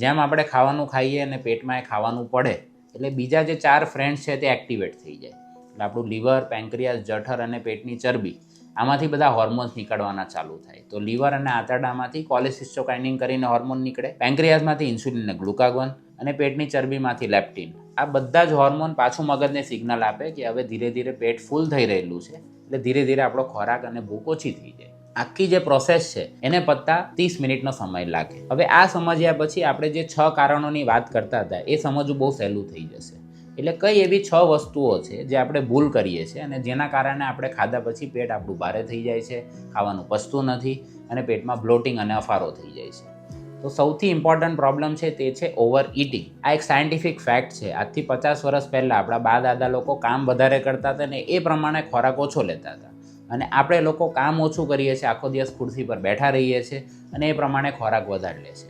જેમ આપણે ખાવાનું ખાઈએ અને પેટમાં એ ખાવાનું પડે, એટલે બીજા જે ચાર ફ્રેન્ડ્સ છે તે એક્ટિવેટ થઈ જાય. એટલે આપણું લીવર પેન્ક્રિયાસ જઠર અને પેટની ચરબી, આમાંથી બધા હોર્મોન્સ નીકળવાના ચાલુ થાય. તો લીવર અને આંતરડામાંથી કોલેસિસ્ટોકાઇનિંગ કરીને હોર્મોન નીકળે પેન્ક્રિયાસમાંથી ઇન્સ્યુલિન અને ગ્લુકાગોન અને પેટની ચરબીમાંથી લેપ્ટિન આ બધા જ હોર્મોન પાછું મગજને સિગ્નલ આપે કે હવે ધીરે ધીરે પેટ ફૂલ થઈ રહેલું છે, એટલે ધીરે ધીરે આપણો ખોરાક અને ભૂખ ઓછી થઈ જાય. આખી જે પ્રોસેસ છે, એને પત્તા ત્રીસ મિનિટનો સમય લાગે. હવે આ સમજ્યા પછી આપણે જે છ કારણોની વાત કરતા હતા, એ સમજવું બહુ સહેલું થઈ જશે. એટલે કઈ એવી છ વસ્તુઓ છે, જે આપણે ભૂલ કરીએ છીએ અને જેના કારણે આપણે ખાધા પછી પેટ આપણું ભારે થઈ જાય છે, ખાવાનું પચતું નથી અને પેટમાં બ્લોટિંગ અને અફારો થઈ જાય છે. તો સૌથી ઇમ્પોર્ટન્ટ પ્રોબ્લેમ છે તે છે ઓવર ઇટિંગ આ એક સાયન્ટિફિક ફેક્ટ છે. આજથી પચાસ વર્ષ પહેલાં આપણા બા દાદા લોકો કામ વધારે કરતા હતા ને એ પ્રમાણે ખોરાક ઓછો લેતા હતા. અને આપણે લોકો કામ ઓછું કરીએ છીએ, આખો દિવસ ખુરશી પર બેઠા રહીએ છીએ અને એ પ્રમાણે ખોરાક વધારી લે છે